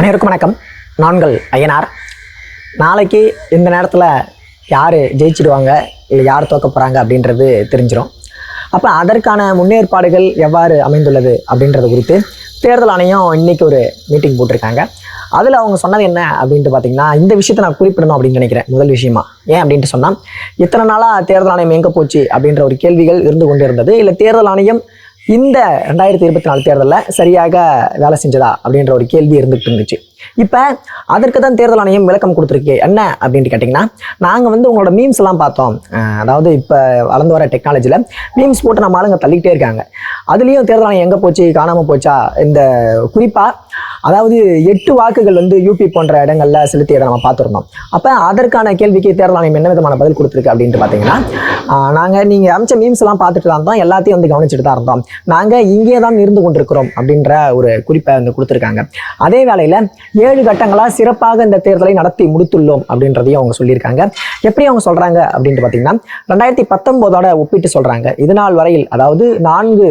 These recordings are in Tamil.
அனைவருக்கும் வணக்கம். நான்கள் ஐயனார் நாளைக்கு இந்த நேரத்தில் யார் ஜெயிச்சிடுவாங்க? இல்லை யார் தோக்க போகிறாங்க அப்படின்றது தெரிஞ்சிடும் அப்போ அதற்கான முன்னேற்பாடுகள் எவ்வாறு அமைந்துள்ளது அப்படின்றது குறித்து தேர்தல் ஆணையம் இன்னைக்கு ஒரு மீட்டிங் போட்டிருக்காங்க. அதில் அவங்க சொன்னது என்ன அப்படின்ட்டு பார்த்தீங்கன்னா இந்த விஷயத்தை நான் குறிப்பிடணும் அப்படின்னு நினைக்கிறேன். முதல் விஷயமா. ஏன் அப்படின்ட்டு சொன்னால் இத்தனை நாளாக தேர்தல் ஆணையம் எங்கே போச்சு அப்படின்ற ஒரு கேள்விகள் இருந்து கொண்டு இருந்தது இல்லை தேர்தல் ஆணையம் இந்த ரெண்டாயிரத்தி இருபத்தி நாலு தேர்தலில் சரியாக வேலை செஞ்சதா அப்படின்ற ஒரு கேள்வி இருந்துகிட்டு இருந்துச்சு. இப்போ அதற்கு தான் தேர்தல் ஆணையம் விளக்கம் கொடுத்துருக்கு. என்ன அப்படின்ட்டு கேட்டிங்கன்னா நாங்கள் வந்து உங்களோட மீம்ஸ் எல்லாம் பார்த்தோம். அதாவது இப்போ வளர்ந்து வர டெக்னாலஜியில் மீம்ஸ் போட்டு நம்ம ஆளுங்க தள்ளிக்கிட்டே இருக்காங்க. அதுலேயும் தேர்தல் ஆணையம் எங்கே போச்சு காணாமல் போச்சா? இந்த குறிப்பாக அதாவது எட்டு வாக்குகள் வந்து யூபி போன்ற இடங்களில் செலுத்தியதை நம்ம பார்த்துருந்தோம். அப்போ அதற்கான கேள்விக்கு தேர்தல் ஆணையம் என்ன விதமான பதில் கொடுத்துருக்கு அப்படின்ட்டு பார்த்தீங்கன்னா நாங்கள் நீங்கள் அமைச்ச மீம்ஸ் எல்லாம் பார்த்துட்டு தான் இருந்தோம். எல்லாத்தையும் வந்து கவனிச்சுட்டு தான் இருந்தோம். நாங்கள் இங்கே தான் இருந்து கொண்டிருக்கிறோம் அப்படின்ற ஒரு குறிப்பை வந்து கொடுத்துருக்காங்க. அதே வேளையில் ஏழு கட்டங்களாக சிறப்பாக இந்த தேர்தலை நடத்தி முடித்துள்ளோம் அப்படின்றதையும் அவங்க சொல்லியிருக்காங்க. எப்படி அவங்க சொல்கிறாங்க அப்படின்ட்டு பார்த்தீங்கன்னா ரெண்டாயிரத்தி பத்தொம்போதோட ஒப்பிட்டு சொல்கிறாங்க இது நாள் வரையில் அதாவது நான்கு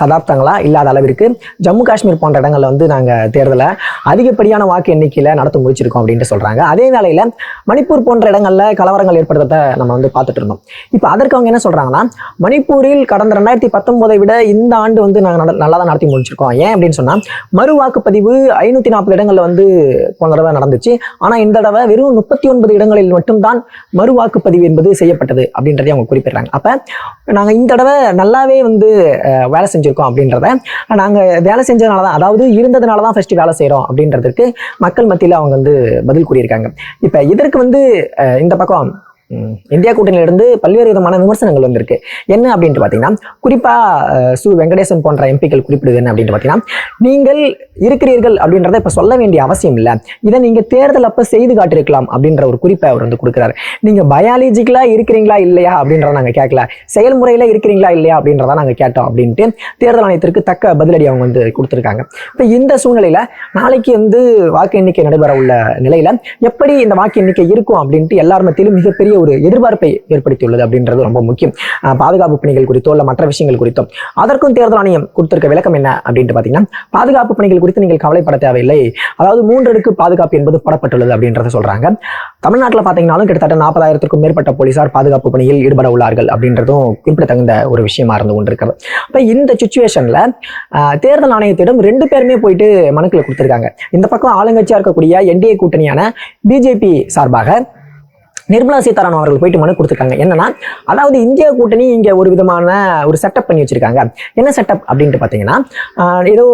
சதாப்தங்களா இல்லாத அளவிற்கு ஜம்மு காஷ்மீர் போன்ற இடங்கள்ல வந்து நாங்கள் தேர்தலை அதிகப்படியான வாக்கு எண்ணிக்கையில் நடத்த முடிச்சிருக்கோம் அப்படின்ட்டு சொல்கிறாங்க அதே வேளையில் மணிப்பூர் போன்ற இடங்கள்ல கலவரங்கள் ஏற்படுறத நம்ம வந்து பார்த்துட்டு இருந்தோம். இப்போ அதற்கு அவங்க என்ன சொல்கிறாங்கன்னா மணிப்பூரில் கடந்த ரெண்டாயிரத்தி பத்தொன்பதை விட இந்த ஆண்டு வந்து நாங்கள் நல்லா தான் நடத்தி முடிச்சிருக்கோம். ஏன் அப்படின்னு சொன்னால் மறு வாக்குப்பதிவு ஐநூற்றி நாற்பது இடங்களில் வந்து போன தடவை நடந்துச்சு. ஆனால் இந்த தடவை வெறும் முப்பத்தி ஒன்பது இடங்களில் மட்டும்தான் மறு வாக்குப்பதிவு என்பது செய்யப்பட்டது அப்படின்றதை அவங்க குறிப்பிடுறாங்க. அப்போ நாங்கள் இந்த தடவை நல்லாவே வந்து வேலை செஞ்சு செஞ்சுருக்கோம் அப்படின்றத நாங்கள் வேலை செஞ்சதுனால தான் அதாவது இருந்ததுனால தான் ஃபஸ்ட்டு வேலை செய்கிறோம் அப்படின்றதுக்கு மக்கள் மத்தியில் அவங்க வந்து பதில் கூறியிருக்காங்க. இப்போ இதற்கு வந்து இந்த பக்கம் இந்தியா கூட்டணியிலிருந்து பல்வேறு விதமான விமர்சனங்கள் வந்திருக்கு. என்ன அப்படின்ட்டு பார்த்தீங்கன்னா குறிப்பாக சு வெங்கடேசன் போன்ற எம்பிக்கள் குறிப்பிடுது என்ன அப்படின்ட்டு பார்த்தீங்கன்னா நீங்கள் இருக்கிறீர்கள் அப்படின்றத இப்போ சொல்ல வேண்டிய அவசியம் இல்லை. இதை நீங்கள் தேர்தல் அப்போ செய்து காட்டியிருக்கலாம் அப்படின்ற ஒரு குறிப்பை அவர் வந்து கொடுக்குறாரு. நீங்கள் பயாலஜிக்கலாக இருக்கிறீங்களா இல்லையா அப்படின்றத நாங்கள் கேட்கல செயல்முறையில் இருக்கிறீங்களா இல்லையா அப்படின்றத நாங்கள் கேட்டோம் அப்படின்ட்டு தேர்தல் ஆணையத்திற்கு தக்க பதிலடி அவங்க வந்து கொடுத்துருக்காங்க. இப்போ இந்த சூழ்நிலையில் நாளைக்கு வந்து வாக்கு எண்ணிக்கை நடைபெற உள்ள நிலையில் எப்படி இந்த வாக்கு எண்ணிக்கை இருக்கும் அப்படின்ட்டு எல்லார் மத்தியிலும் மிகப்பெரிய ஒரு எதிர்பார்ப்பை ஏற்படுத்தியுள்ளது அப்படின்றது ரொம்ப முக்கியம். பாதுகாப்பு பணிகள் குறித்தோ இல்லை மற்ற விஷயங்கள் குறித்தோ. அதற்கும் தேர்தல் ஆணையம் கொடுத்திருக்க விளக்கம் என்ன அப்படின்ட்டு பார்த்தீங்கன்னா பாதுகாப்பு பணிகள் குறித்து நீங்கள் கவலைப்பட தேவையில்லை. அதாவது மூன்றடுக்கு பாதுகாப்பு என்பது போடப்பட்டுள்ளது அப்படின்றத சொல்றாங்க. தமிழ்நாட்டில் பார்த்தீங்கன்னாலும் கிட்டத்தட்ட நாற்பதாயிரத்திற்கும் மேற்பட்ட போலீசார் பாதுகாப்பு பணியில் ஈடுபட உள்ளார்கள் அப்படின்றதும் குறிப்பிடத்தகுந்த ஒரு விஷயமா இருந்து கொண்டிருக்கிறது. அப்போ இந்த சுச்சுவேஷனில் தேர்தல் ஆணையத்திடம் ரெண்டு பேருமே போயிட்டு மனுக்களை கொடுத்துருக்காங்க. இந்த பக்கம் ஆளுங்கட்சியாக இருக்கக்கூடிய என்டிஏ கூட்டணியான பிஜேபி சார்பாக நிர்மலா சீதாராமன் அவர்கள் போயிட்டு மனு கொடுத்துருக்காங்க. என்னன்னா அதாவது இந்தியா கூட்டணி இங்க ஒரு விதமான ஒரு செட்டப் பண்ணி வச்சிருக்காங்க. என்ன செட்டப் அப்படின்ட்டு பார்த்தீங்கன்னா ஏதோ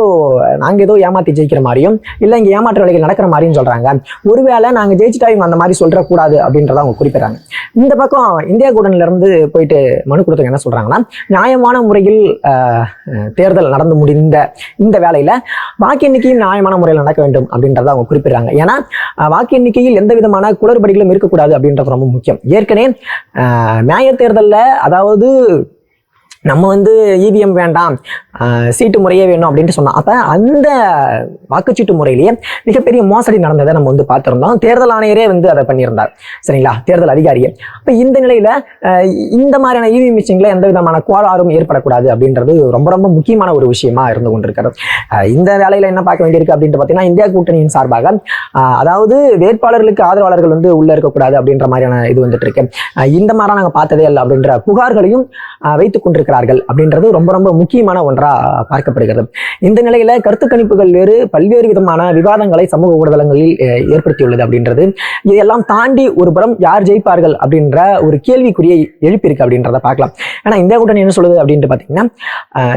நாங்க ஏதோ ஏமாத்தி ஜெயிக்கிற மாதிரியும் இல்லை இங்க ஏமாற்ற வேலைகள் நடக்கிற மாதிரியும் சொல்றாங்க. ஒருவேளை நாங்க ஜெயிச்சிட்டா இவங்க அந்த மாதிரி சொல்றக்கூடாது அப்படின்றத அவங்க குறிப்பிடுறாங்க. இந்த பக்கம் இந்தியா கூட்டணியில இருந்து போயிட்டு மனு கொடுத்தவங்க என்ன சொல்றாங்கன்னா நியாயமான முறையில் ஆஹ், தேர்தல் நடந்து முடிந்த இந்த வேலையில வாக்கு எண்ணிக்கையும் நியாயமான முறையில் நடக்க வேண்டும் அப்படின்றத அவங்க குறிப்பிடுறாங்க. ஏன்னா வாக்கு எண்ணிக்கையில் எந்த விதமான குளறுபடிகளும் இருக்கக்கூடாது அப்படின்ற அப்படின்றது ரொம்ப முக்கியம். ஏற்கனவே ஆஹ், தேர்தலில் அதாவது நம்ம வந்து இவிஎம் வேண்டாம் ஆஹ், சீட்டு முறையே வேணும் அப்படின்ட்டு சொன்னோம் அப்போ அந்த வாக்குச்சீட்டு முறையிலேயே மிகப்பெரிய மோசடி நடந்ததை நம்ம வந்து பார்த்துருந்தோம். தேர்தல் ஆணையரே வந்து அதை பண்ணியிருந்தார். சரிங்களா? தேர்தல் அதிகாரியே. அப்போ இந்த நிலையில் இந்த மாதிரியான இவிஎம் மிஷினில் எந்த விதமான கோளாறும் ஏற்படக்கூடாது அப்படின்றது ரொம்ப ரொம்ப முக்கியமான ஒரு விஷயமா இருந்து கொண்டிருக்கிறது. இந்த வேலையில் என்ன பார்க்க வேண்டியிருக்கு அப்படின்ட்டு பார்த்தீங்கன்னா இந்தியா கூட்டணியின் சார்பாக அதாவது வேட்பாளர்களுக்கு ஆதரவாளர்கள் வந்து உள்ள இருக்கக்கூடாது அப்படின்ற மாதிரியான இது வந்துட்டு இருக்கு. இந்த மாதிரி நாங்கள் பார்த்ததே இல்லை அப்படின்ற புகார்களையும் ஆஹ், வைத்துக் இருக்கிறார்கள் அப்படின்றது ரொம்ப ரொம்ப முக்கியமான ஒன்றா பார்க்கப்படுகிறது. இந்த நிலையில கருத்து கணிப்புகள் வேறு பல்வேறு விதமான விவாதங்களை சமூக ஊடகங்களில் ஏற்படுத்தியுள்ளது அப்படின்றது. இதையெல்லாம் தாண்டி ஒரு புறம் யார் ஜெயிப்பார்கள் அப்படின்ற ஒரு கேள்விக்குறியை எழுப்பியிருக்கு அப்படின்றத பார்க்கலாம். ஏன்னா இந்தியா கூட்டணி என்ன சொல்லுது அப்படின்ட்டு பார்த்தீங்கன்னா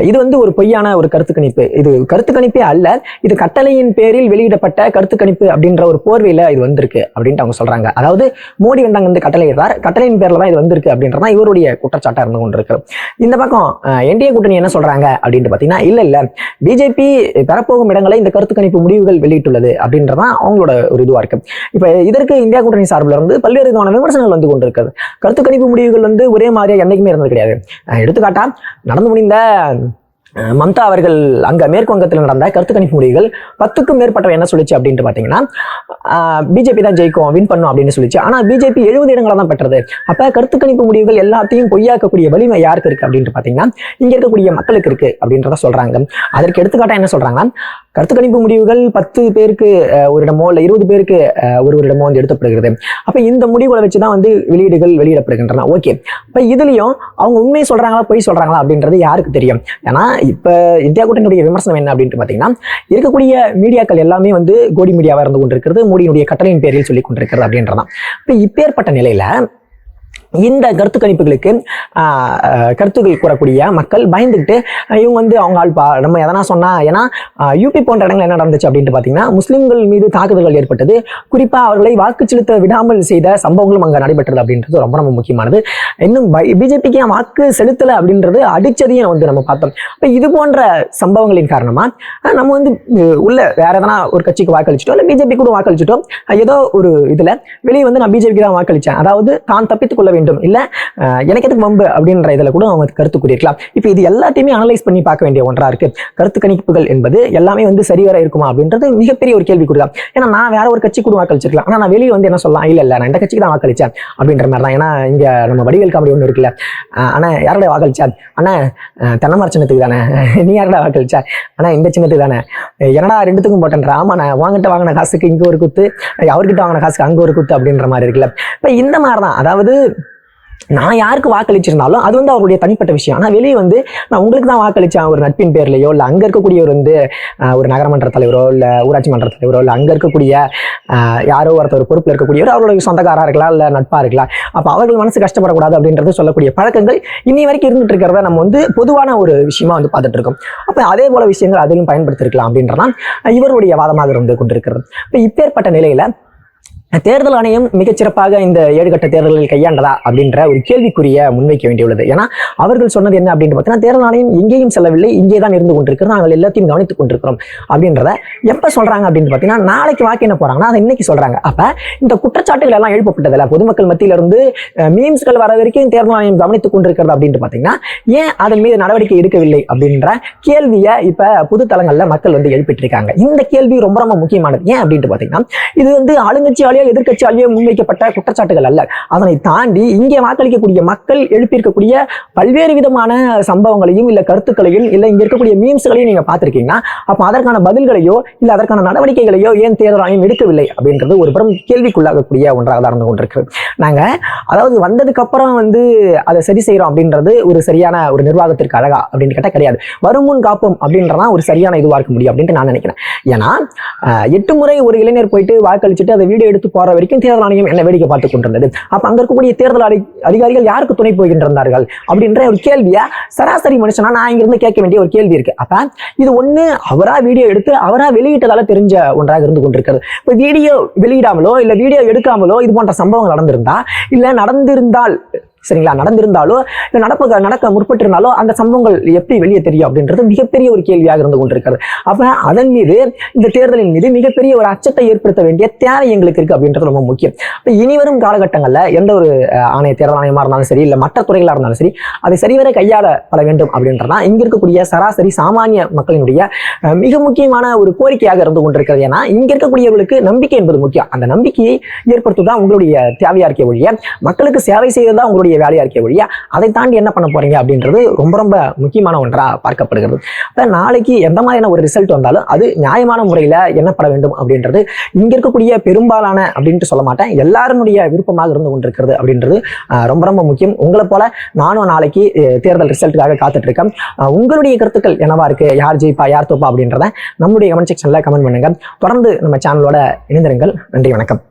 இது வந்து ஒரு பொய்யான ஒரு கருத்து கணிப்பு. இது கருத்து கணிப்பே அல்ல இது கட்டளையின் பேரில் வெளியிடப்பட்ட கருத்து கணிப்பு அப்படின்ற ஒரு போர்வையில இது வந்திருக்கு அப்படின்ட்டு அவங்க சொல்றாங்க. அதாவது மோடி வந்தாங்க வந்து கட்டளையிடுறார் கட்டளையின் பேர்ல தான் இது வந்திருக்கு அப்படின்றதான் இவருடைய குற்றச்சாட்டா இருந்து கொண்டிருக்கிறது இந்த பக்கம் என்டிஏ கூட்டணி என்ன சொல்றாங்க அப்படின்ட்டு பார்த்தீங்கன்னா இல்ல இல்ல. பிஜேபி பெறப்போகும் இடங்களை இந்த கருத்து கணிப்பு முடிவுகள் வெளியிட்டுள்ளது அப்படின்றதான் அவங்களோட ஒரு இதுவா இருக்கு. இப்ப இதற்கு இந்தியா கூட்டணி சார்பில் இருந்து பல்வேறு விதமான விமர்சனங்கள் வந்து கொண்டிருக்கிறது. கருத்து கணிப்பு முடிவுகள் வந்து ஒரே மாதிரியா என்னைக்குமே இருந்தது கிடையாது. எடுத்துக்காட்டா நடந்து முடிந்த மம்தா அவர்கள் அங்கே மேற்கு வங்கத்தில் நடந்த கருத்து கணிப்பு முடிவுகள் பத்துக்கும் மேற்பட்டவை என்ன சொல்லிச்சு அப்படின்ட்டு பார்த்தீங்கன்னா பிஜேபி தான் ஜெயிக்கும் வின் பண்ணும் அப்படின்னு சொல்லிச்சு. ஆனால் பிஜேபி எழுபது இடங்களை தான் பெற்றது. அப்ப கருத்து கணிப்பு முடிவுகள் எல்லாத்தையும் பொய்யாக்கக்கூடிய வலிமை யாருக்கு இருக்கு அப்படின்ட்டு பார்த்தீங்கன்னா இங்க இருக்கக்கூடிய மக்களுக்கு இருக்கு அப்படின்றத சொல்றாங்க. அதற்கு எடுத்துக்காட்டா என்ன சொல்கிறாங்கன்னா கருத்து கணிப்பு முடிவுகள் பத்து பேருக்கு ஒரு இடமோ இல்லை இருபது பேருக்கு ஒரு ஒரு இடமோ வந்து எடுத்தப்படுகிறது. அப்போ இந்த முடிவுகளை வச்சு தான் வந்து வெளியீடுகள் வெளியிடப்படுகின்றன. ஓகே இப்போ இதுலேயும் அவங்க உண்மையை சொல்றாங்களா பொய் சொல்றாங்களா அப்படின்றது யாருக்கு தெரியும்? ஏன்னா இப்போ இந்தியா கூட்டணியுடைய விமர்சனம் என்ன அப்படின்ட்டு பார்த்தீங்கன்னா இருக்கக்கூடிய மீடியாக்கள் எல்லாமே வந்து கோடி மீடியாவாக இருந்து கொண்டிருக்கிறது மோடியினுடைய கட்டளையின் பேரில் சொல்லி கொண்டிருக்கிறது அப்படின்றதான். இப்போ இப்பேற்பட்ட நிலையில இந்த கருத்து கணிப்புகளுக்கு கருத்துக்கள் கூறக்கூடிய மக்கள் பயந்துக்கிட்டு இவங்க வந்து அவங்க ஆள்பா நம்ம எதனா சொன்னா ஏன்னா யூபி போன்ற இடங்கள் என்ன நடந்துச்சு அப்படின்ட்டு பார்த்தீங்கன்னா முஸ்லீம்கள் மீது தாக்குதல்கள் ஏற்பட்டது. குறிப்பா அவர்களை வாக்கு செலுத்த விடாமல் செய்த சம்பவங்களும் அங்கே நடைபெற்றது அப்படின்றது ரொம்ப ரொம்ப முக்கியமானது. இன்னும் பிஜேபிக்கு ஏன் வாக்கு செலுத்தலை அப்படின்றது அடிச்சதையும் வந்து நம்ம பார்த்தோம். இப்போ இது போன்ற சம்பவங்களின் காரணமா நம்ம வந்து உள்ள வேற எதனா ஒரு கட்சிக்கு வாக்களிச்சிட்டோம் இல்லை பிஜேபி கூட வாக்களிச்சிட்டோம். ஏதோ ஒரு இதுல வெளியே வந்து நான் பிஜேபிக்கு தான் வாக்களிச்சேன். அதாவது தான் தப்பித்துக் கொள்ள வேண்டும் வேண்டும். இல்லை எனக்கு எதுக்கு வம்பு அப்படின்ற இதுல கூட அவங்க கருத்து கூறியிருக்கலாம். இப்போ இது எல்லாத்தையுமே அனலைஸ் பண்ணி பார்க்க வேண்டிய ஒன்றா இருக்கு. கருத்து கணிப்புகள் என்பது எல்லாமே வந்து சரிவர இருக்குமா அப்படின்றது மிகப்பெரிய ஒரு கேள்வி கொடுக்கலாம் ஏன்னா நான் வேற ஒரு கட்சி கூட வாக்களிச்சிருக்கலாம். ஆனா நான் வெளியே வந்து என்ன சொல்லலாம்? இல்ல இல்ல நான் இந்த கட்சிக்கு தான் வாக்களிச்சேன் அப்படின்ற மாதிரி தான். ஏன்னா இங்க நம்ம வடிவேல் காமெடி ஒன்று இருக்குல்ல. அஹ், அண்ணா யாரோட வாக்களிச்சா அண்ணா அஹ், தென்னமர சின்னத்துக்கு தானே? நீ யாரோட வாக்களிச்சா ஆனால் இந்த சின்னத்துக்கு தானே? என்னடா ரெண்டுத்துக்கும் போட்டேன்ற? ஆமாம் நான் வாங்கிட்ட வாங்கின காசுக்கு இங்க ஒரு குத்து அவர்கிட்ட வாங்கின காசுக்கு அங்க ஒரு குத்து அப்படின்ற மாதிரி இருக்குல்ல. இப்ப இந்த மாதிரி தான். அதாவது நான் யாருக்கு வாக்களிச்சிருந்தாலும் அது வந்து அவருடைய தனிப்பட்ட விஷயம். ஆனால் வெளியே வந்து நான் உங்களுக்கு தான் வாக்களிச்சேன். ஒரு நட்பின் பேர்லையோ இல்லை அங்கே இருக்கக்கூடியவர் வந்து ஒரு நகரமன்ற தலைவரோ இல்லை ஊராட்சி மன்ற தலைவரோ இல்லை அங்கே இருக்கக்கூடிய யாரோ ஒருத்தர் பொறுப்பில் இருக்கக்கூடியவர் அவருடைய சொந்தக்காராக இருக்கலாம் இல்லை நட்பா இருக்கலாம். அப்போ அவர்கள் மனசு கஷ்டப்படக்கூடாது அப்படின்றது சொல்லக்கூடிய பழக்கங்கள் இன்னி வரைக்கும் இருந்துட்டு இருக்கிறத நம்ம வந்து பொதுவான ஒரு விஷயமா வந்து பார்த்துட்டு இருக்கோம் அப்போ அதே போல விஷயங்கள் அதிலும் பயன்படுத்திருக்கலாம் அப்படின்றதான் இவருடைய வாதமாக இருந்து கொண்டிருக்கிறது. இப்போ இப்பேற்பட்ட நிலையில தேர்தல் ஆணையம் மிகச்சிறப்பாக இந்த ஏழு கட்ட தேர்தல்களில் கையாண்டதா அப்படின்ற ஒரு கேள்விக்குரிய முன்வைக்க வேண்டியுள்ளது. ஏன்னா அவர்கள் சொன்னது என்ன அப்படின்னு பார்த்தீங்கன்னா தேர்தல் ஆணையம் எங்கேயும் செல்லவில்லை இங்கே தான் இருந்து கொண்டிருக்கிறோம் நாங்கள் எல்லாத்தையும் கவனித்துக் கொண்டிருக்கிறோம் அப்படின்றத எப்போ சொல்றாங்க அப்படின்னு பார்த்தீங்கன்னா நாளைக்கு வாக்கு என்ன போறாங்கன்னா அதை இன்னைக்கு சொல்றாங்க. அப்ப இந்த குற்றச்சாட்டுகள் எல்லாம் எழுப்பப்பட்டதில்ல. பொதுமக்கள் மத்தியிலிருந்து மீம்ஸ்கள் வர வரைக்கும் தேர்தல் ஆணையம் கவனித்துக் கொண்டிருக்கிறது அப்படின்ட்டு பார்த்தீங்கன்னா ஏன் அதன் மீது நடவடிக்கை எடுக்கவில்லை அப்படின்ற கேள்வியை இப்போ புது தளங்களில் மக்கள் வந்து எழுப்பிட்டு இருக்காங்க. இந்த கேள்வி ரொம்ப ரொம்ப முக்கியமானது. ஏன் அப்படின்ட்டு பார்த்தீங்கன்னா இது வந்து ஆளுங்கட்சியாலேயே எதிர்கட்சியாலேயே முன்வைக்கப்பட்ட குற்றச்சாட்டுகள் அல்ல. அதனை தாண்டி இங்கே வாக்களிக்கக்கூடிய மக்கள் எழுப்பியிருக்கக்கூடிய பல்வேறு விதமான சம்பவங்களையும் இல்லை கருத்துக்களையும் இல்லை இங்கே இருக்கக்கூடிய மீம்ஸ்களையும் நீங்கள் பார்த்துருக்கீங்கன்னா அப்போ அதற்கான பதில்களையோ இல்லை அதற்கான நடவடிக்கைகளையோ ஏன் தேர்தல் ஆணையம் எடுக்கவில்லை அப்படின்றது ஒரு புறம் கேள்விக்குள்ளாகக்கூடிய ஒன்றாக தான் இருந்து கொண்டிருக்கு. நாங்கள் அதாவது வந்ததுக்கப்புறம் வந்து அதை சரி செய்கிறோம் அப்படின்றது ஒரு சரியான ஒரு நிர்வாகத்திற்கு அழகா அப்படின்னு கேட்டால் கிடையாது. வருமுன் காப்போம் அப்படின்றதான் ஒரு சரியான இதுவாக இருக்க முடியும் அப்படின்ட்டு நான் நினைக்கிறேன். ஏன்னா எட்டு முறை ஒரு இளைஞர் போயிட்டு வாக்களிச்சுட்டு அதை வீடியோ எடுத்து போற வரைக்கும் தேர்தல் ஆணையம் என்ன வேடிக்கை பார்த்து கொண்டிருந்தது? அப்ப அங்க இருக்கக்கூடிய தேர்தல் அதிகாரிகள் யாருக்கு துணை போகின்றிருந்தார்கள் அப்படின்ற ஒரு கேள்வியை சராசரி மனுஷனா நான் இங்கிருந்து கேட்க வேண்டிய ஒரு கேள்வி இருக்கு. அப்ப இது ஒண்ணு அவரா வீடியோ எடுத்து அவரா வெளியிட்டதால தெரிஞ்ச ஒன்றாக இருந்து கொண்டிருக்கிறது. இப்ப வீடியோ வெளியிடாமலோ இல்ல வீடியோ எடுக்காமலோ இது போன்ற சம்பவங்கள் நடந்திருந்தா இல்ல நடந்திருந்தால் சரிங்களா? நடந்திருந்தாலோ இல்லை நடப்ப நடக்க முற்பட்டிருந்தாலோ அந்த சம்பவங்கள் எப்படி வெளியே தெரியும் அப்படின்றது மிகப்பெரிய ஒரு கேள்வியாக இருந்து கொண்டிருக்கிறது. அப்ப அதன் மீது இந்த தேர்தலின் மீது மிகப்பெரிய ஒரு அச்சத்தை ஏற்படுத்த வேண்டிய தேவை எங்களுக்கு இருக்குது அப்படின்றது ரொம்ப முக்கியம். இப்போ இனி வரும் காலகட்டங்கள்ல எந்த ஒரு ஆணைய தேர்தல் ஆணையமாக இருந்தாலும் சரி இல்லை மற்ற துறைகளாக இருந்தாலும் சரி அதை சரிவர கையாளப்பட வேண்டும் அப்படின்றதான் இங்க இருக்கக்கூடிய சராசரி சாமானிய மக்களினுடைய மிக முக்கியமான ஒரு கோரிக்கையாக இருந்து கொண்டிருக்கிறது. ஏன்னா இங்க இருக்கக்கூடியவர்களுக்கு நம்பிக்கை என்பது முக்கியம். அந்த நம்பிக்கையை ஏற்படுத்துதான் உங்களுடைய தேவையா இருக்க ஒழிய மக்களுக்கு சேவை செய்யறதா உங்களுடைய பெரிய வேலையாக இருக்க ஒழிய அதை தாண்டி என்ன பண்ண போறீங்க அப்படின்றது ரொம்ப ரொம்ப முக்கியமான ஒன்றாக பார்க்கப்படுகிறது. இப்போ நாளைக்கு எந்த மாதிரியான ஒரு ரிசல்ட் வந்தாலும் அது நியாயமான முறையில் என்னப்பட வேண்டும் அப்படின்றது இங்கே இருக்கக்கூடிய பெரும்பாலான அப்படின்ட்டு சொல்ல மாட்டேன். எல்லாருடைய விருப்பமாக இருந்து கொண்டிருக்கிறது அப்படின்றது ரொம்ப ரொம்ப முக்கியம். உங்களை போல நானும் நாளைக்கு தேர்தல் ரிசல்ட்டுக்காக காத்துட்டு இருக்கேன் உங்களுடைய கருத்துக்கள் என்னவா இருக்கு? யார் ஜெயிப்பா? யார் தோப்பா? அப்படின்றத நம்முடைய கமெண்ட் செக்ஷனில் கமெண்ட் பண்ணுங்க. தொடர்ந்து நம்ம சேனலோட இணைந்திருங்கள். நன்றி வணக்கம்.